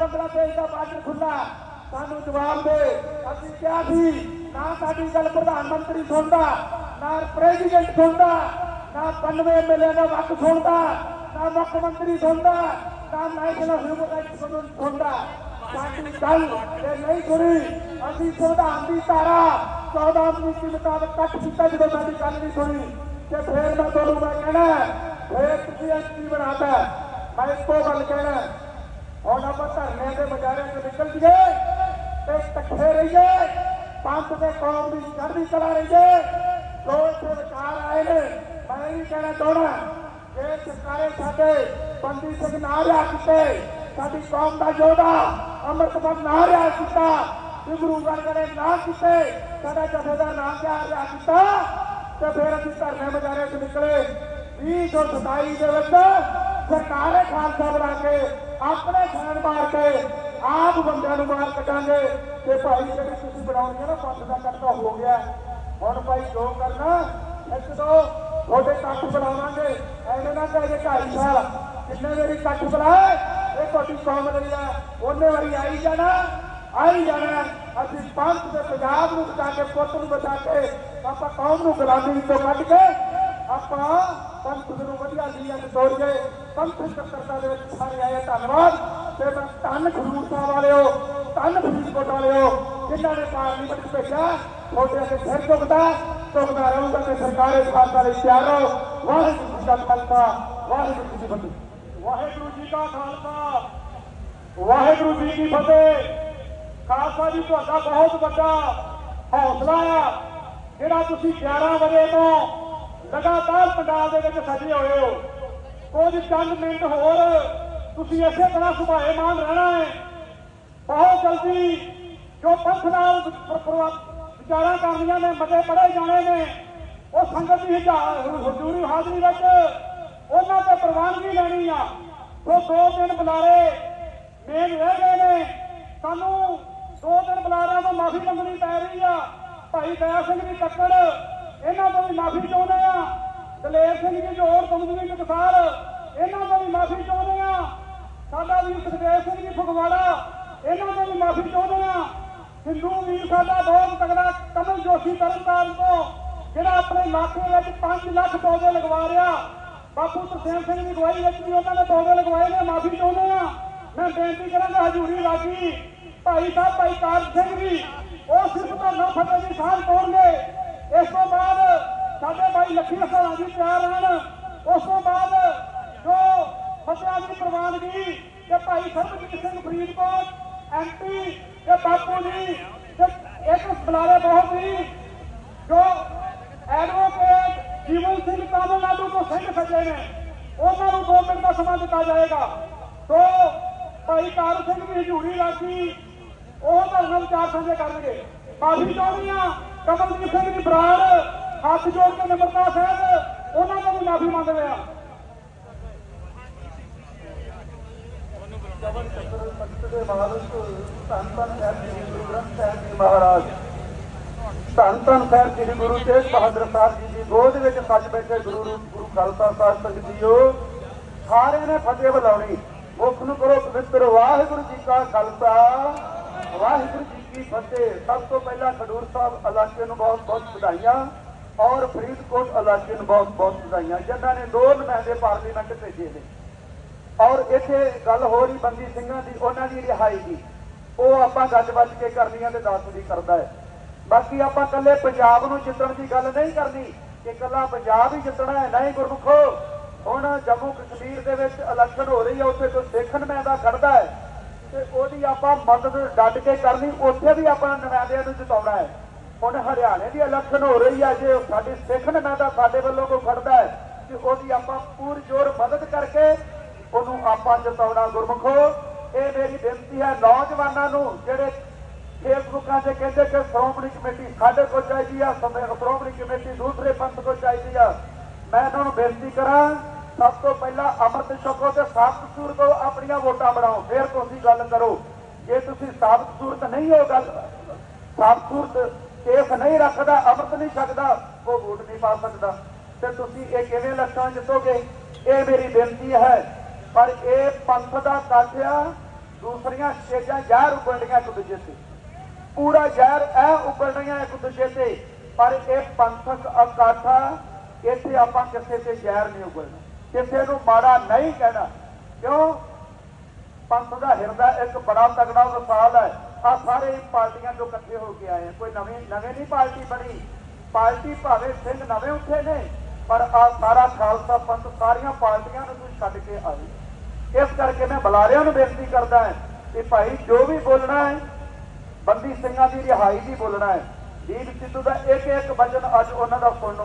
ਬੰਗਲਾਦੇਸ਼ ਦਾ border ਖੁੱਲਾ ਸਾਨੂੰ ਜਵਾਬ ਦੇ। ਅਸੀਂ ਕਿਹਾ ਸੀ ਨਾ ਸਾਡੀ ਗੱਲ ਪ੍ਰਧਾਨ ਮੰਤਰੀ ਸੁਣਦਾ, ਨਾ ਪ੍ਰੈਜ਼ੀਡੈਂਟ ਸੁਣਦਾ, ਨਾ 92 ਐਮਐਲਏ ਦਾ ਵਕਤ ਸੁਣਦਾ, ਨਾ ਮੁੱਖ ਮੰਤਰੀ ਸੁਣਦਾ, ਨਾ ਨੈਸ਼ਨਲ ਹਿਊਮਨ ਰਾਈਟਸ ਕਮਿਸ਼ਨ ਸੁਣਦਾ। ਸਾਡੀ ਗੱਲ ਇਹ ਨਹੀਂ ਸੁਣੀ, ਅਸੀਂ ਸੰਵਿਧਾਨ ਦੀ ਧਾਰਾ 14 ਅਨੁਸੂਚੀ ਮੁਤਾਬਕ ਕੱਟ ਕੀਤਾ ਜਦੋਂ ਸਾਡੀ ਗੱਲ ਨਹੀਂ ਸੁਣੀ। ਤੇ ਫੇਰ ਮੈਂ ਤੁਹਾਨੂੰ ਮੈਂ ਕਹਿਣਾ ਫੇਰ ਤੁਸੀਂ ਐਮਪੀ ਬਣਾਤਾ। ਮੈਂ ਇੱਕੋ ਗੱਲ ਕਹਿਣਾ ਹੁਣ ਆਪਾਂ ਧਰਨੇ ਦੇ ਮਜਾਰਿਆਂ ਤੋਂ ਨਿਕਲ ਜੀਏ ਤੇ ਇਕੱਠੇ ਰਹੀਏ। ਪੰਥ ਦੇ ਕੌਮ ਦੀ ਚੜ੍ਹਦੀ ਕਲਾ ਰਹੀਏ। ਦੋ ਇੱਥੇ ਆਏ ਨੇ। ਮੈਂ ਵੀ ਕਹਿਣਾ ਚਾਹਣਾ ਜੇ ਸਰਕਾਰੇ ਸਾਡੇ ਬੰਦੀ ਸਿੰਘ ਨਾ ਰਿਹਾ ਕੀਤੇ, ਸਾਡੀ ਕੌਮ ਦਾ ਯੋਧਾ ਅੰਮ੍ਰਿਤਪਾਲ ਨਾ ਰਿਹਾ ਕੀਤਾ ਤੇ ਗੁਰੂ ਗਰਗੜੇ ਨਾ ਕੀਤੇ, ਸਾਡਾ ਜਥੇਦਾਰ ਨਾ ਕਿਹਾ ਰਿਹਾ ਕੀਤਾ, ਤੇ ਫਿਰ ਅਸੀਂ ਧਰਨੇ ਮਜਾਰੇ ਚ ਨਿਕਲੇ। 2027 ਦੇ ਵਿੱਚ ਸਰਕਾਰੇ ਖਾਲਸਾ ਬਣਾ ਕੇ ਆਪਣੇ ਖਾਨ ਮਾਰ ਕੇ ਆਪ ਬੰਦਿਆਂ ਨੂੰ ਮਾਰ ਕੱਢਾਂਗੇ। ਤੇ ਭਾਈ ਜਿਹੜੀ ਤੁਸੀਂ ਬਣਾਉਣੀ ਹੈ ਨਾ ਪੰਥ ਦਾ ਕੱਟਾ ਹੋ ਗਿਆ। ਹੁਣ ਭਾਈ ਜੋ ਕਰਨਾ, ਇੱਕ ਦੋ ਤੁਹਾਡੇ ਕੱਟ ਬਣਾਵਾਂਗੇ। ਐਵੇਂ ਨਾ ਕਹੇ ਢਾਈ ਸਾਲ ਕਿੰਨੇ ਵਾਰੀ ਕੱਟ ਬਣਾਏ ਇਹ ਤੁਹਾਡੀ ਕੌਮ ਲਈ ਆ। ਉਹਨੇ ਵਾਰੀ ਆਈ ਜਾਣਾ ਆਈ ਜਾਣਾ। ਅਸੀਂ ਪੰਥ ਦੇ ਪੰਜਾਬ ਨੂੰ ਬਚਾ ਕੇ, ਪੁੱਤ ਨੂੰ ਬਚਾ ਕੇ, ਆਪਾਂ ਕੌਮ ਨੂੰ ਗੁਲਾਮੀ ਤੋਂ ਕੱਢ ਕੇ ਆਪਾਂ ਪੰਥ ਨੂੰ ਵਧੀਆ ਲੀਆਂ ਤੇ ਤੋੜ ਕੇ ਪੰਥ ਕਰਤਾ ਦੇ ਵਿੱਚ ਸਾਰੇ ਆਏ ਧੰਨਵਾਦ। ਤੇ ਮੈਂ ਧੰਨ ਖਡੂਰ ਸਾਹਿਬ ਵਾਲਿਓ, ਧੰਨ ਫਰੀਦਕੋਟ ਵਾਲਿਓ, ਜਿਨ੍ਹਾਂ ਨੇ ਪਾਰਲੀਮੈਂਟ ਭੇਜਿਆ, ਤੁਹਾਡੇ ਅੱਗੇ ਸਿਰ ਝੁਕਦਾ ਝੁਕਦਾ ਰਹੂਗਾ ਤੇ ਸਰਕਾਰੇ ਖਾਲਸਾ ਲਈ ਤਿਆਰ ਰਹੋ। ਵਾਹਿਗੁਰੂ ਜੀ ਕਾ ਖਾਲਸਾ, ਵਾਹਿਗੁਰੂ ਜੀ ਕੀ ਫਤਿਹ। ਵਾਹਿਗੁਰੂ ਜੀ ਕਾ ਖਾਲਸਾ, ਵਾਹਿਗੁਰੂ ਜੀ ਕੀ ਫਤਿਹ। ਖਾਲਸਾ ਜੀ, ਤੁਹਾਡਾ ਬਹੁਤ ਵੱਡਾ ਹੌਸਲਾ ਆ। ਜਿਹੜਾ ਤੁਸੀਂ 11 ਵਜੇ ਤੋਂ ਲਗਾਤਾਰ ਪੰਜਾਬ ਦੇ ਵਿੱਚ ਸਜੇ ਹੋਏ ਹੋ। ਕੁਝ ਚੰਦ ਮਿੰਟ ਹੋਰ, ਤੁਸੀਂ ਇਸੇ ਤਰ੍ਹਾਂ ਸੁਭਾਏ ਮਾਨ ਰਹਿਣਾ ਹੈ। ਬਹੁਤ ਜਲਦੀ ਜੋ ਪੰਥ ਨਾਲ ਵਿਚਾਰਾਂ ਕਰਨੀਆਂ ਨੇ, ਮਤੇ ਪੜੇ ਜਾਣੇ ਨੇ, ਉਹ ਸੰਗਤ ਦੀ ਹਜ਼ੂਰੀ ਹਾਜ਼ਰੀ ਵਿੱਚ ਉਹਨਾਂ ਤੇ ਪ੍ਰਵਾਨਗੀ ਲੈਣੀ ਆ। ਉਹ ਦੋ ਦਿਨ ਬੁਲਾਰੇ, ਮੇਨ ਰਹਿ ਗਏ ਨੇ। ਸਾਨੂੰ ਦੋ ਦਿਨ ਬੁਲਾਰਿਆਂ ਤੋਂ ਮਾਫੀ ਮੰਗਣੀ ਪੈ ਰਹੀ ਆ। ਭਾਈ ਦਇਆ ਸਿੰਘ ਦੀ ਕੱਕੜ ਇਹਨਾਂ ਤੋਂ ਵੀ ਮਾਫੀ ਚਾਹੁੰਦੇ ਆ। ਦਲੇਰ ਸਿੰਘ ਜੀ ਜੋੜ ਕਮਜ਼ੋਰੀ ਟਕਸਾਲ ਇਹਨਾਂ ਤੋਂ ਵੀ ਮਾਫੀ ਚਾਹੁੰਦੇ ਆ। ਸਾਡਾ ਵੀ ਸੁਖਦੇਵ ਸਿੰਘ ਜੀ ਫਗਵਾੜਾ, ਇਹਨਾਂ ਤੋਂ ਵੀ ਮਾਫੀ ਚਾਹੁੰਦੇ ਆ। ਹਿੰਦੂ ਵੀਰ ਸਾਡਾ ਬਹੁਤ ਤਗੜਾ ਕਮਲ ਜੋਸ਼ੀ ਤਰਨਤਾਰਨ ਤੋਂ, ਜਿਹੜਾ ਆਪਣੇ ਇਲਾਕੇ ਵਿੱਚ 5 ਲੱਖ ਪੌਦੇ ਲਗਵਾ ਰਿਹਾ। ਬਾਪੂ ਤਰਸੇਮ ਸਿੰਘ ਦੀ ਗਵਾਹੀ ਵਿੱਚ ਵੀ ਉਹਨਾਂ ਨੇ ਪੌਦੇ ਲਗਵਾਏ ਨੇ, ਮਾਫੀ ਚਾਹੁੰਦੇ ਆ। ਮੈਂ ਬੇਨਤੀ ਕਰਾਂਗਾ ਹਜੂਰੀ ਰਾਜੀ ਭਾਈ ਸਾਹਿਬ, ਭਾਈ ਕਾਲ ਸਿੰਘ ਜੀ, ਉਹ ਸਿਰਫ ਤੁਹਾਨੂੰ ਫਤਿਹ ਦੀ ਸਾਂਝ ਪਾਉਣਗੇ ਇਸ ਤੋਂ ਬਾਅਦ ਸਾਡੇ ਭਾਈ ਲੱਖੀ ਹਸਾਣਾ ਜੀ ਤਿਆਰ ਹਨ ਉਸ ਤੋਂ ਬਾਅਦ ਜੋ ਫਤਿਹਾਂ ਦੀ ਪ੍ਰਵਾਨਗੀ ਤੇ ਭਾਈ ਸਰਬਜੀਤ ਸਿੰਘ ਫਰੀਦਕੋਟ ਐਮਪੀ ਤੇ ਬਾਪੂ ਜੀ ਤੇ ਇੱਕ ਬੁਲਾਰੇ ਬਹੁਤ ਹੀ ਜੋ ਐਡਵੋਕੇਟ ਜੀਵਨ ਸਿੰਘ ਤਾਮਿਲਨਾਡੂ ਤੋਂ ਸਿੰਘ ਸੱਜੇ ਨੇ। ਉਹਨਾਂ ਨੂੰ 2 ਮਿੰਟ ਦਾ ਸਮਾਂ ਦਿੱਤਾ ਜਾਏਗਾ। ਸੋ ਭਾਈ ਕਾਰ ਸਿੰਘ ਦੀ ਹਜ਼ੂਰੀ ਰਾਖੀ, ਉਹ ਧਰਮ ਵਿਚਾਰ ਸਾਂਝੇ ਕਰਨਗੇ। ਮਾਫੀ ਚਾਹੁੰਦੀ ਆ ਕਮਲਦੀਪ ਸਿੰਘ ਦੀ ਬਰਾੜ ਹੱਥ ਜੋੜ ਕੇ ਨਿਮਰਤਾ ਸਹਿਤ ਉਹਨਾਂ ਤੋਂ ਵੀ ਮਾਫੀ ਮੰਗਦੇ ਆ ਕਵਨ ਚੱਕਰ ਪੰਥ ਦੇ ਮਾਲਕ ਧੰਨ ਧੰਨ ਸਾਹਿਬ ਜੀ ਗੁਰੂ ਗ੍ਰੰਥ ਸਾਹਿਬ ਜੀ ਮਹਾਰਾਜ ਧੰਨ ਧੰਨ ਸਾਹਿਬ ਜੀ ਗੁਰੂ ਤੇਗ ਬਹਾਦਰ ਸਾਹਿਬ ਜੀ ਦੀ ਗੋਦ ਵਿੱਚ ਸੱਜ ਬੈਠੇ ਗੁਰੂ ਗੁਰੂ ਖਾਲਸਾ ਸਾਹਿਬ ਸੰਗਤ ਜੀਓ। ਸਾਰੇ ਨੇ ਫਤਿਹ ਬੁਲਾਉਣੀ। ਮੁਖ ਨੂੰ ਕਰੋ ਪਵਿੱਤਰ ਵਾਹਿਗੁਰੂ ਜੀ ਕਾ ਖਾਲਸਾ। ਵਾਹਿਗੁਰੂ ਕੀ ਫਤਿਹ ਸਭ ਤੋਂ ਪਹਿਲਾਂ ਖਡੂਰ ਸਾਹਿਬ ਇਲਾਕੇ ਨੂੰ ਬਹੁਤ ਬਹੁਤ ਵਧਾਈਆਂ ਔਰ ਫਰੀਦਕੋਟ ਇਲਾਕੇ ਨੂੰ ਬਹੁਤ ਬਹੁਤ ਵਧਾਈਆਂ, ਜਿਨ੍ਹਾਂ ਨੇ ਦੋ ਨੁਮਾਇੰਦੇ ਪਾਰਲੀਮੈਂਟ ਭੇਜੇ ਨੇ। ਔਰ ਇੱਥੇ ਗੱਲ ਹੋ ਰਹੀ ਬੰਦੀ ਸਿੰਘਾਂ ਦੀ, ਉਹਨਾਂ ਦੀ ਰਿਹਾਈ ਦੀ। ਉਹ ਆਪਾਂ ਗੱਜ ਵੱਜ ਕੇ ਕਰਨੀ ਆ ਤੇ ਦੱਸ ਦੀ ਕਰਦਾ ਹੈ। ਬਾਕੀ ਆਪਾਂ ਕੱਲੇ ਪੰਜਾਬ ਨੂੰ ਜਿੱਤਣ ਦੀ ਗੱਲ ਨਹੀਂ ਕਰਨੀ, ਕਿ ਕੱਲਾ ਪੰਜਾਬ ਹੀ ਜਿੱਤਣਾ ਹੈ ਨਹੀਂ ਗੁਰਮੁਖੋ। ਹੁਣ ਜੰਮੂ ਕਸ਼ਮੀਰ ਦੇ ਵਿੱਚ ਇਲੈਕਸ਼ਨ ਹੋ ਰਹੀ ਹੈ, ਉੱਥੇ ਕੋਈ ਸਿੱਖ ਨੁਮਾਇੰਦਾ ਖੜਦਾ ਹੈ। ਤੇ ਉਹਦੀ ਆਪਾਂ ਮਦਦ ਡੱਟ ਕੇ ਕਰਨੀ, ਉੱਥੇ ਵੀ ਆਪਾਂ ਨੁਮਾਇੰਦਿਆਂ ਨੂੰ ਜਿਤਾਉਣਾ ਹੈ। ਹੁਣ ਹਰਿਆਣੇ ਦੀ ਇਲੈਕਸ਼ਨ ਹੋ ਰਹੀ ਹੈ, ਜੇ ਸਾਡੇ ਸਿੱਖ ਨੁਮਾਇੰਦਾ ਸਾਡੇ ਵੱਲੋਂ ਕੋਈ ਖੜਦਾ ਹੈ, ਤੇ ਉਹਦੀ ਆਪਾਂ ਪੂਰ ਜੋਰ ਮਦਦ ਕਰਕੇ ਉਹਨੂੰ ਆਪਾਂ ਜਿਤਾਉਣਾ ਗੁਰਮਖੋ। ਇਹ ਮੇਰੀ ਬੇਨਤੀ ਹੈ ਨੌਜਵਾਨਾਂ ਨੂੰ, ਜਿਹੜੇ ਫੇਸਬੁੱਕਾਂ ਤੇ ਕਹਿੰਦੇ ਕਿ ਸ਼੍ਰੋਮਣੀ ਕਮੇਟੀ ਸਾਡੇ ਕੋਲ ਚਾਹੀਦੀ ਆ ਸ਼੍ਰੋਮਣੀ ਕਮੇਟੀ ਦੂਸਰੇ ਪੰਥ ਕੋਲ ਚਾਹੀਦੀ ਆ, ਮੈਂ ਇਹਨਾਂ ਨੂੰ ਬੇਨਤੀ ਕਰਾਂ ਸਭ ਤੋਂ ਪਹਿਲਾਂ ਅੰਮ੍ਰਿਤ ਛਕੋ ਤੇ ਸਾਬਤ ਸੂਰਤ ਹੋ ਆਪਣੀਆਂ ਵੋਟਾਂ ਬਣਾਓ। ਫਿਰ ਤੁਸੀਂ ਗੱਲ ਕਰੋ। ਜੇ ਤੁਸੀਂ ਸਾਬਤ ਸੂਰਤ ਨਹੀਂ ਹੋ ਗੱਲ, ਸਾਬਤ ਸੂਰਤ ਕੇਸ ਨਹੀਂ ਰੱਖਦਾ, ਅੰਮ੍ਰਿਤ ਨਹੀਂ ਛਕਦਾ, ਉਹ ਵੋਟ ਨਹੀਂ ਪਾ ਸਕਦਾ। ਤੇ ਤੁਸੀਂ ਇਹ ਕਿਵੇਂ ਲੱਖਾਂ ਜਿੱਤੋਗੇ? ਇਹ ਮੇਰੀ ਬੇਨਤੀ ਹੈ। ਪਰ ਇਹ ਪੰਥ ਦਾ ਕੱਠ ਦੂਸਰੀਆਂ ਸਟੇਜਾਂ ਜ਼ਹਿਰ ਉਗਲਣੀਆਂ ਇੱਕ ਦੂਜੇ ਤੇ। ਪੂਰਾ ਜ਼ਹਿਰ ਐ ਉਗਲਣੀਆਂ ਇੱਕ ਦੂਜੇ ਤੇ। ਪਰ ਇਹ ਪੰਥਕ ਅਕਾਠਾ ਇੱਥੇ ਆਪਾਂ ਕਿਸੇ ਤੇ ਜ਼ਹਿਰ ਨਹੀਂ ਉਗਲਣਾ। ਕਿਸੇ ਨੂੰ ਮਾੜਾ ਨਹੀਂ ਕਹਿਣਾ। ਕਿਉਂ? ਪੰਥ ਦਾ ਹਿਰਦਾ ਇੱਕ ਬੜਾ ਤਗੜਾ ਮਿਸਾਲ ਹੈ। ਆ ਸਾਰੇ ਪਾਰਟੀਆਂ ਤੋਂ ਇਕੱਠੇ ਹੋ ਕੇ ਆਏ ਕੋਈ ਨਵੀਂ ਨਵੇਂ ਨਹੀਂ ਪਾਰਟੀ ਬਣੀ। ਪਾਰਟੀ ਭਾਵੇਂ ਸਿੰਘ ਨਵੇਂ ਉੱਠੇ ਨੇ, ਪਰ ਆ ਸਾਰਾ ਖਾਲਸਾ ਪੰਥ ਸਾਰੀਆਂ ਪਾਰਟੀਆਂ ਨੂੰ ਤੁਸੀਂ ਛੱਡ ਕੇ ਆਏ ਇਸ ਕਰਕੇ ਮੈਂ ਬੁਲਾਰਿਆਂ ਨੂੰ ਬੇਨਤੀ ਕਰਦਾ ਹਾਂ ਕਿ ਭਾਈ ਜੋ ਵੀ ਬੋਲਣਾ ਹੈ, ਬੰਦੀ ਸਿੰਘਾਂ ਦੀ ਰਿਹਾਈ ਦੀ ਬੋਲਣਾ ਹੈ। ਦੀਪ ਸਿੱਧੂ ਦਾ ਇੱਕ ਇੱਕ ਵਚਨ ਅੱਜ ਉਹਨਾਂ ਦਾ ਸੁਣਨ